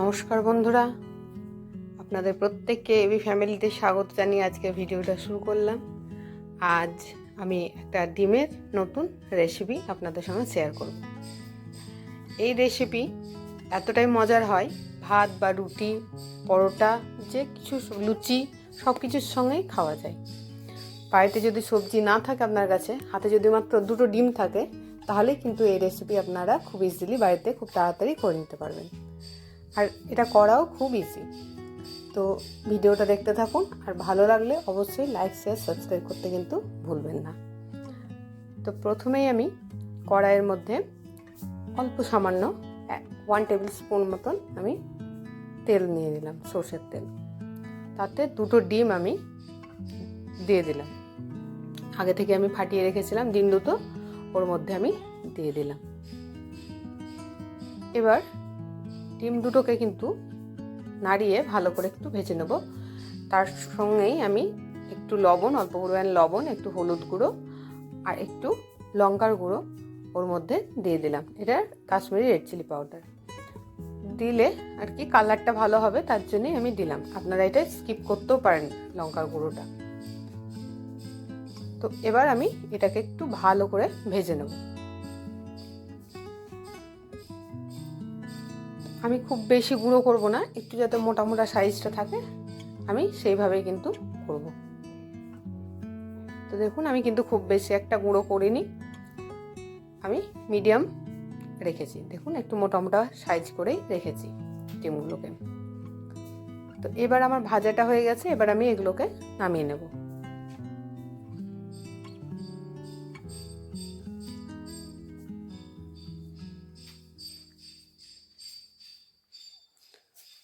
নমস্কার বন্ধুরা। আপনাদের প্রত্যেককে এবি ফ্যামিলিতে স্বাগত জানিয়ে আজকে ভিডিওটা শুরু করলাম। আজ আমি একটা ডিমের নতুন রেসিপি আপনাদের সঙ্গে শেয়ার করব। এই রেসিপি এতটাই মজার হয়, ভাত বা রুটি, পরোটা, যে কিছু লুচি সব কিছুর সঙ্গেই খাওয়া যায়। বাড়িতে যদি সবজি না থাকে আপনার কাছে, হাতে যদি মাত্র দুটো ডিম থাকে তাহলে কিন্তু এই রেসিপি আপনারা খুব ইজিলি বাড়িতে খুব তাড়াতাড়ি করে নিতে পারবেন। আর এটা করাও খুব ইজি তো ভিডিওটা দেখতে থাকুন, আর ভালো লাগলে অবশ্যই লাইক শেয়ার সাবস্ক্রাইব করতে কিন্তু ভুলবেন না। তো প্রথমেই আমি কড়াইয়ের মধ্যে অল্প সামান্য ওয়ান টেবিল স্পুন মতন আমি তেল নিয়ে নিলাম, সর্ষের তেল। তাতে দুটো ডিম আমি দিয়ে দিলাম। আগে থেকে আমি ফাটিয়ে রেখেছিলাম, ডিম দুটো, ওর মধ্যে আমি দিয়ে দিলাম। এবার ডিম দুটোকে কিন্তু নাড়িয়ে ভালো করে একটু ভেজে নেব। তার সঙ্গেই আমি একটু লবণ, অল্প পরিমাণ লবণ, একটু হলুদ গুঁড়ো আর একটু লঙ্কার গুঁড়ো ওর মধ্যে দিয়ে দিলাম। এটা কাশ্মীরি রেড চিলি পাউডার দিলে আর কি কালারটা ভালো হবে, তার জন্যই আমি দিলাম। আপনারা এটা স্কিপ করতেও পারেন লঙ্কার গুঁড়োটা। তো এবার আমি এটাকে একটু ভালো করে ভেজে নেব। আমি খুব বেশি গুঁড়ো করব না, একটু যাতে মোটা মোটা সাইজটা থাকে, আমি সেইভাবেই কিন্তু করব। তো দেখুন, আমি কিন্তু খুব বেশি একটা গুঁড়ো করিনি, আমি মিডিয়াম রেখেছি। দেখুন, একটু মোটা মোটা সাইজ করেই রেখেছি ডিমগুলোকে। তো এবার আমার ভাজাটা হয়ে গেছে, এবার আমি এগুলোকে নামিয়ে নেব।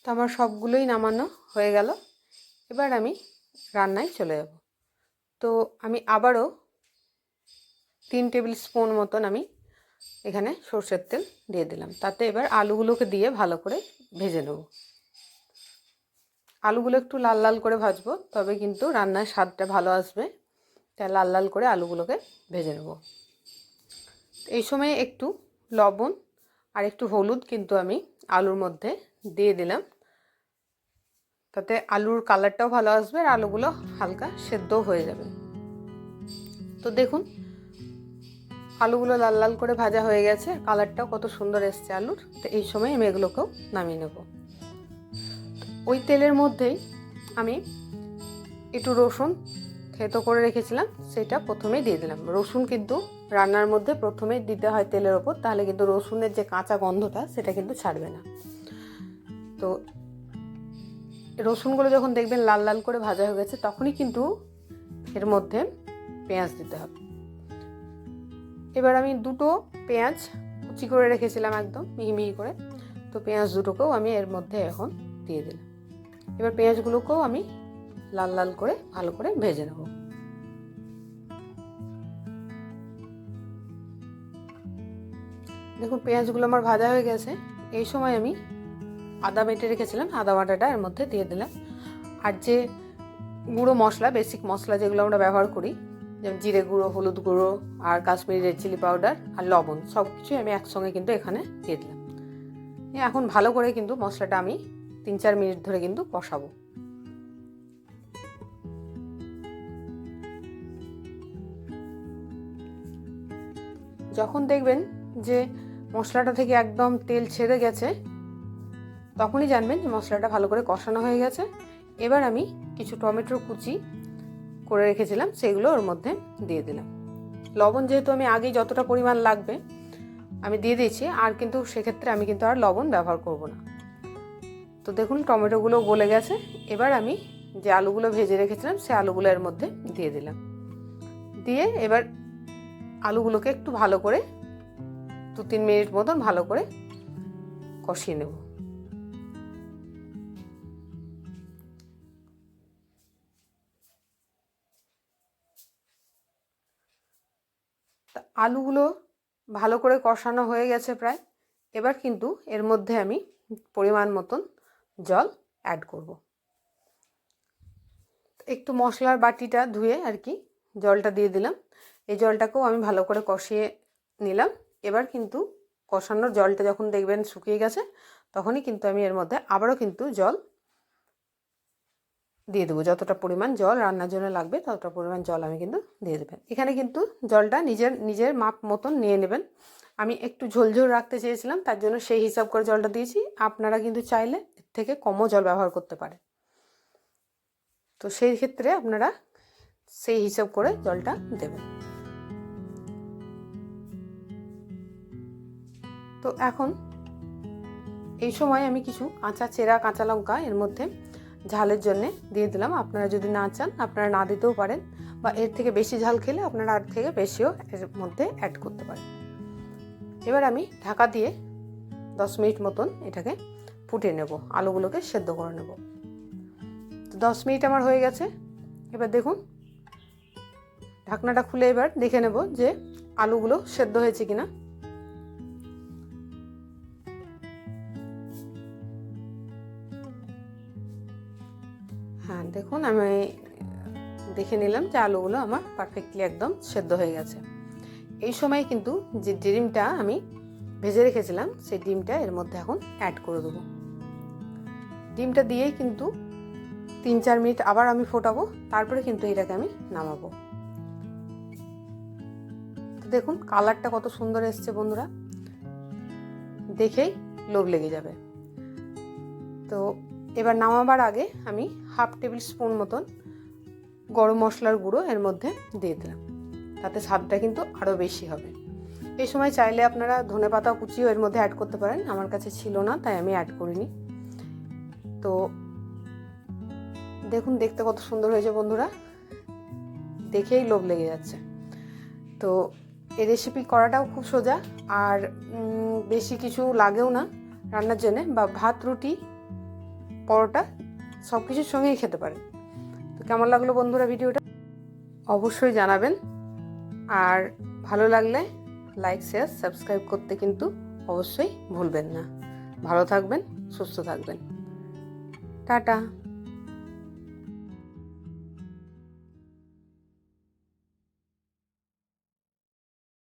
তো আমার সবগুলোই নামানো হয়ে গেল। এবার আমি রান্নায় চলে যাব। তো আমি আবারও তিন টেবিল স্পুন মতন আমি এখানে সর্ষের তেল দিয়ে দিলাম। তাতে এবার আলুগুলোকে দিয়ে ভালো করে ভেজে নেব। আলুগুলো একটু লাল লাল করে ভাজবো, তবে কিন্তু রান্নার স্বাদটা ভালো আসবে। তাই লাল লাল করে আলুগুলোকে ভেজে নেব। এই সময় একটু লবণ আর একটু হলুদ কিন্তু আমি আলুর মধ্যে দিয়ে দিলাম। তাতে আলুর কালারটাও ভালো আসবে আর আলুগুলো হালকা সেদ্ধও হয়ে যাবে। তো দেখুন, আলুগুলো লাল লাল করে ভাজা হয়ে গেছে, কালারটাও কত সুন্দর এসছে আলুর। তো এই সময় আমি এগুলোকেও নামিয়ে নেব। ওই তেলের মধ্যেই আমি একটু রসুন থেতো করে রেখেছিলাম, সেটা প্রথমেই দিয়ে দিলাম। রসুন কিন্তু রান্নার মধ্যে প্রথমেই দিতে হয় তেলের ওপর, তাহলে কিন্তু রসুনের যে কাঁচা গন্ধটা, সেটা কিন্তু ছাড়বে না। তো রসুনগুলো যখন দেখবেন লাল লাল করে ভাজা হয়ে গেছে, তখনই কিন্তু এর মধ্যে পেঁয়াজ দিতে হবে। এবার আমি দুটো পেঁয়াজ কুচি করে রেখেছিলাম একদম, মিহি মিহি করে। তো পেঁয়াজ দুটোকেও আমি এর মধ্যে এখন দিয়ে দিলাম। এবার পেঁয়াজগুলোকেও আমি লাল লাল করে ভালো করে ভেজে নেব। দেখুন, পেঁয়াজগুলো আমার ভাজা হয়ে গেছে। এই সময় আমি আদা বেটে রেখেছিলাম, আদা বাটাটা এর মধ্যে দিয়ে দিলাম। আর যে গুঁড়ো মশলা বেসিক মশলা যেগুলো আমরা ব্যবহার করি, যেমন জিরে গুঁড়ো, হলুদ গুঁড়ো, আর কাশ্মীরি রেড চিলি পাউডার আর লবণ সব কিছুই আমি একসঙ্গে কিন্তু এখানে দিয়ে দিলাম। এখন ভালো করে কিন্তু মশলাটা আমি তিন চার মিনিট ধরে কিন্তু কষাবো। যখন দেখবেন যে মশলাটা থেকে একদম তেল ছেড়ে গেছে তখনই জানবেন যে মশলাটা ভালো করে কষানো হয়ে গেছে। এবার আমি কিছু টমেটোর কুচি করে রেখেছিলাম, সেগুলো ওর মধ্যে দিয়ে দিলাম। লবণ যেহেতু আমি আগেই যতটা পরিমাণ লাগবে, আমি দিয়ে দিয়েছি, আর কিন্তু সেক্ষেত্রে আমি কিন্তু আর লবণ ব্যবহার করব না। তো দেখুন, টমেটোগুলো গলে গেছে। এবার আমি যে আলুগুলো ভেজে রেখেছিলাম, সে আলুগুলো এর মধ্যে দিয়ে দিলাম। দিয়ে এবার আলুগুলোকে একটু ভালো করে দু তিন মিনিট মতন ভালো করে কষিয়ে নেব। আলুগুলো ভালো করে কষানো হয়ে গেছে প্রায়। এবার কিন্তু এর মধ্যে আমি পরিমাণ মতন জল অ্যাড করব। একটু মশলার বাটিটা ধুয়ে আর কি জলটা দিয়ে দিলাম। এই জলটাকেও আমি ভালো করে কষিয়ে নিলাম। এবার কিন্তু কষানোর জলটা যখন দেখবেন শুকিয়ে গেছে, তখনই কিন্তু আমি এর মধ্যে আবারও কিন্তু জল দিয়ে দেবো। যতটা পরিমাণ জল রান্নার জন্য লাগবে, ততটা পরিমাণ জল আমি কিন্তু দিয়ে দেবেন। এখানে কিন্তু জলটা নিজের নিজের মাপ মতন নিয়ে নেবেন। আমি একটু ঝোলঝোল রাখতে চেয়েছিলাম, তার জন্য সেই হিসাব করে জলটা দিয়েছি। আপনারা কিন্তু চাইলে এর থেকে কমও জল ব্যবহার করতে পারেন। তো সেই ক্ষেত্রে আপনারা সেই হিসাব করে জলটা দেবেন। তো এখন এই সময় আমি কিছু কাঁচা, চেরা কাঁচা লঙ্কা এর মধ্যে ঝালের জন্য দিয়ে দিলাম। আপনারা যদি না চান, আপনারা না দিতেও পারেন বা এর থেকে বেশি ঝাল খেলে আপনারা আর থেকে বেশিও এর মধ্যে অ্যাড করতে পারেন। এবার আমি ঢাকা দিয়ে দশ মিনিট মতন এটাকে ফুটে নেব, আলুগুলোকে সেদ্ধ করে নেব। তো দশ মিনিট আমার হয়ে গেছে। এবার দেখুন, ঢাকনাটা খুলে এবার দেখে নেব যে আলুগুলো সেদ্ধ হয়েছে কিনা। হ্যাঁ দেখুন, আমি দেখে নিলাম যে আলুগুলো আমার পারফেক্টলি একদম সেদ্ধ হয়ে গেছে। এই সময় কিন্তু যে ডিমটা আমি ভেজে রেখেছিলাম, সেই ডিমটা এর মধ্যে এখন অ্যাড করে দেবো। ডিমটা দিয়েই কিন্তু তিন চার মিনিট আবার আমি ফোটাবো, তারপরে কিন্তু এটাকে আমি নামাবো। তো দেখুন কালারটা কত সুন্দর এসছে বন্ধুরা। দেখেই লোভ লেগে যাবে। তো এবার নামাবার আগে আমি হাফ টেবিল স্পুন মতন গরম মশলার গুঁড়ো এর মধ্যে দিয়ে দিলাম। তাতে স্বাদটা কিন্তু আরও বেশি হবে। এই সময় চাইলে আপনারা ধনে পাতা কুচিও এর মধ্যে অ্যাড করতে পারেন। আমার কাছে ছিল না, তাই আমি অ্যাড করিনি। তো দেখুন, দেখতে কত সুন্দর হয়েছে বন্ধুরা। দেখেই লোভ লেগে যাচ্ছে। তো এই রেসিপি করাটাও খুব সোজা। আর বেশি কিছু লাগেও না রান্নার জন্যে। বা ভাত, রুটি পরোটা সব কিছুর সঙ্গেই খেতে পারেন তো কেমন লাগল বন্ধুরা ভিডিওটা? অবশ্যই জানাবেন। আর ভালো লাগলে লাইক শেয়ার সাবস্ক্রাইব করতে কিন্তু অবশ্যই ভুলবেন না। ভালো থাকবেন, সুস্থ থাকবেন। টাটা।